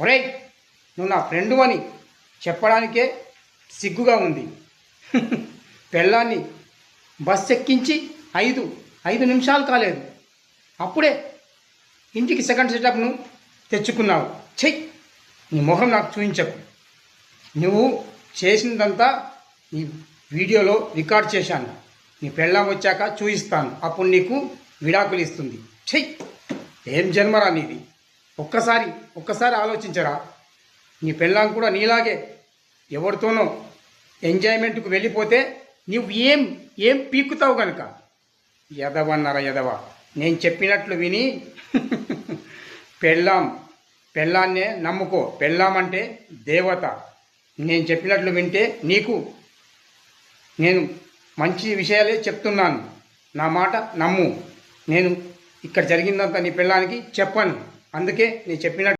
ఒరేయ్ నువ్వు నా ఫ్రెండు అని చెప్పడానికే సిగ్గుగా ఉంది. పెళ్ళాన్ని బస్ ఎక్కించి ఐదు ఐదు నిమిషాలు కాలేదు. అప్పుడే ఇంటికి సెకండ్ సెటప్ను తెచ్చుకున్నావు. చెయ్యి నీ మొహం నాకు చూపించకు. నువ్వు చేసినదంతా ఈ వీడియోలో రికార్డ్ చేశాను. నీ పెళ్ళాం వచ్చాక చూపిస్తాను. అప్పుడు నీకు విడాకులు ఇస్తుంది. చెయ్యి ఏం జన్మరా నీది? ఒక్కసారి ఒక్కసారి ఆలోచించరా. నీ పెళ్ళాం కూడా నీలాగే. ఎవరితోనో ఎంజాయ్మెంట్కు వెళ్ళిపోతే నువ్వు ఏం ఏం పీకుతావు కనుక ఎదవన్నర ఎదవ నేను చెప్పినట్లు విని పెళ్ళాం పెళ్ళాన్నే నమ్ముకో. పెళ్ళామంటే దేవత. నేను చెప్పినట్లు వింటే నీకు నేను మంచి విషయాలే చెప్తున్నాను. నా మాట నమ్ము. నేను ఇక్కడ జరిగిందంతా నీ పిల్లానికి చెప్పను. అందుకే నేను చెప్పినట్టు